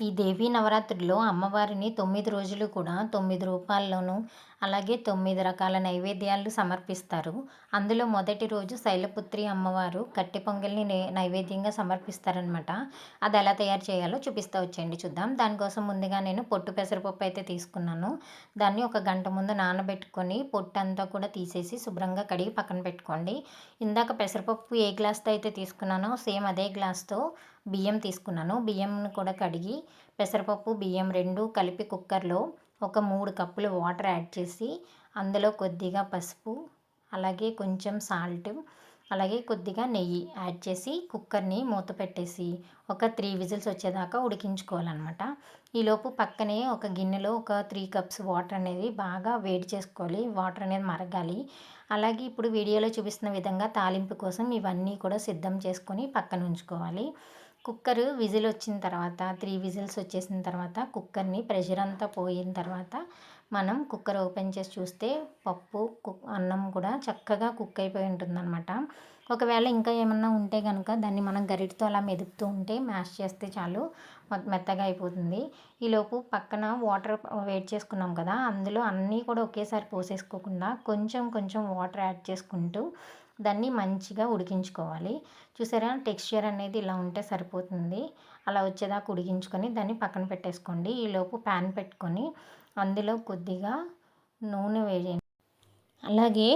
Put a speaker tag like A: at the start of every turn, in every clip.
A: ఈ దేవీ నవరాత్రిలో అమ్మవారిని తొమ్మిది రోజులు కూడా తొమ్మిది రూపాల్లోనూ అలాగే తొమ్మిది రకాల నైవేద్యాలు సమర్పిస్తారు. అందులో మొదటి రోజు శైలపుత్రి అమ్మవారు కట్టె పొంగల్ని నే నైవేద్యంగా సమర్పిస్తారనమాట అది ఎలా తయారు చేయాలో చూపిస్తూ వచ్చేయండి చూద్దాం. దానికోసం ముందుగా నేను పొట్టు పెసరపప్పు అయితే తీసుకున్నాను. దాన్ని ఒక గంట ముందు నానబెట్టుకొని పొట్టు అంతా కూడా తీసేసి శుభ్రంగా కడిగి పక్కన పెట్టుకోండి. ఇందాక పెసరపప్పు ఏ గ్లాస్తో అయితే తీసుకున్నానో సేమ్ అదే గ్లాస్తో బియ్యం తీసుకున్నాను. బియ్యంను కూడా కడిగి పెసరపప్పు బియ్యం రెండు కలిపి కుక్కర్లో ఒక మూడు కప్పులు వాటర్ యాడ్ చేసి అందులో కొద్దిగా పసుపు అలాగే కొంచెం సాల్ట్ అలాగే కొద్దిగా నెయ్యి యాడ్ చేసి కుక్కర్ని మూత పెట్టేసి ఒక త్రీ విజిల్స్ వచ్చేదాకా ఉడికించుకోవాలన్నమాట. ఈలోపు పక్కనే ఒక గిన్నెలో ఒక త్రీ కప్స్ వాటర్ అనేది బాగా వేడి చేసుకోవాలి. వాటర్ అనేది మరగాలి. అలాగే ఇప్పుడు వీడియోలో చూపిస్తున్న విధంగా తాలింపు కోసం ఇవన్నీ కూడా సిద్ధం చేసుకొని పక్కన ఉంచుకోవాలి. కుక్కర్ విజిల్ వచ్చిన తర్వాత త్రీ విజిల్స్ వచ్చేసిన తర్వాత కుక్కర్ని ప్రెషర్ అంతా పోయిన తర్వాత మనం కుక్కర్ ఓపెన్ చేసి చూస్తే పప్పు కుక్ అన్నం కూడా చక్కగా కుక్ అయిపోయి ఉంటుందన్నమాట. ఒకవేళ ఇంకా ఏమన్నా ఉంటే కనుక దాన్ని మనం గరిటతో అలా మెదుపుతూ ఉంటే మ్యాష్ చేస్తే చాలు మెత్తగా అయిపోతుంది. ఈలోపు పక్కన వాటర్ వేట్ చేసుకున్నాం కదా అందులో అన్నీ కూడా ఒకేసారి పోసేసుకోకుండా కొంచెం కొంచెం వాటర్ యాడ్ చేసుకుంటూ దాన్ని మంచిగా ఉడికించుకోవాలి. చూసారా? టెక్స్చర్ అనేది ఇలా ఉంటే సరిపోతుంది. అలా వచ్చేదాకా ఉడికించుకొని దాన్ని పక్కన పెట్టేసుకోండి. ఈలోపు ప్యాన్ పెట్టుకొని అందులో కొద్దిగా నూనె వేయండి. అలాగే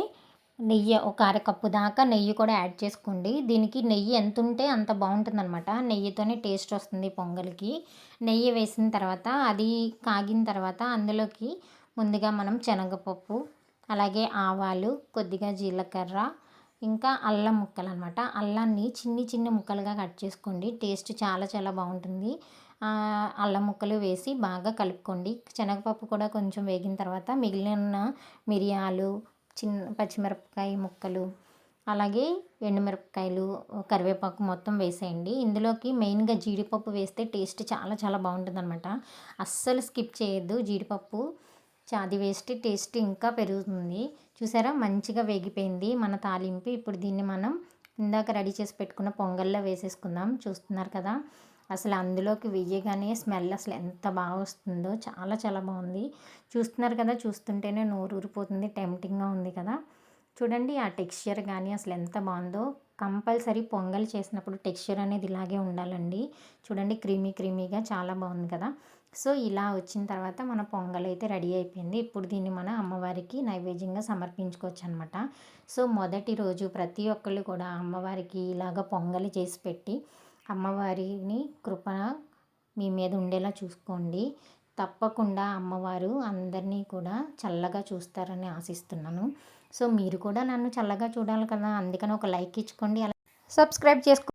A: నెయ్యి ఒక అరకప్పు దాకా నెయ్యి కూడా యాడ్ చేసుకోండి. దీనికి నెయ్యి ఎంత ఉంటే అంత బాగుంటుందన్నమాట. నెయ్యితోనే టేస్ట్ వస్తుంది పొంగల్కి. నెయ్యి వేసిన తర్వాత అది కాగిన తర్వాత అందులోకి ముందుగా మనం శనగపప్పు అలాగే ఆవాలు కొద్దిగా జీలకర్ర ఇంకా అల్లం ముక్కలు అనమాట అల్లాన్ని చిన్ని చిన్ని ముక్కలుగా కట్ చేసుకోండి. టేస్ట్ చాలా చాలా బాగుంటుంది. అల్లం ముక్కలు వేసి బాగా కలుపుకోండి. శనగపప్పు కూడా కొంచెం వేగిన తర్వాత మిగిలిన మిరియాలు చిన్న పచ్చిమిరపకాయ ముక్కలు అలాగే ఎండుమిరపకాయలు కరివేపాకు మొత్తం వేసేయండి. ఇందులోకి మెయిన్గా జీడిపప్పు వేస్తే టేస్ట్ చాలా చాలా బాగుంటుంది అనమాట అస్సలు స్కిప్ చేయొద్దు జీడిపప్పు. అది వేస్ట్ టేస్ట్ ఇంకా పెరుగుతుంది. చూసారా? మంచిగా వేగిపోయింది మన తాలింపు. ఇప్పుడు దీన్ని మనం ఇందాక రెడీ చేసి పెట్టుకున్న పొంగల్లో వేసేసుకుందాం. చూస్తున్నారు కదా? అసలు అందులోకి వెయ్యగానే స్మెల్ అసలు ఎంత బాగా వస్తుందో. చాలా చాలా బాగుంది. చూస్తున్నారు కదా? చూస్తుంటేనే నోరు ఊరిపోతుంది టెంప్టింగ్గా ఉంది కదా? చూడండి ఆ టెక్స్చర్ కానీ అసలు ఎంత బాగుందో. కంపల్సరీ పొంగల్ చేసినప్పుడు టెక్స్చర్ అనేది ఇలాగే ఉండాలండి. చూడండి క్రీమీ క్రీమీగా చాలా బాగుంది కదా? సో ఇలా వచ్చిన తర్వాత మన పొంగల్ అయితే రెడీ అయిపోయింది. ఇప్పుడు దీన్ని మన అమ్మవారికి నైవేద్యంగా సమర్పించుకోవచ్చు అనమాట సో మొదటి రోజు ప్రతి ఒక్కళ్ళు కూడా అమ్మవారికి ఇలాగ పొంగలి చేసి పెట్టి అమ్మవారిని కృప మీ మీద ఉండేలా చూసుకోండి. తప్పకుండా అమ్మవారు అందరినీ కూడా చల్లగా చూస్తారని ఆశిస్తున్నాను. సో మీరు కూడా నన్ను చల్లగా చూడాలి కదా అందుకని ఒక లైక్ ఇచ్చుకోండి. అలా సబ్స్క్రైబ్ చేసుకో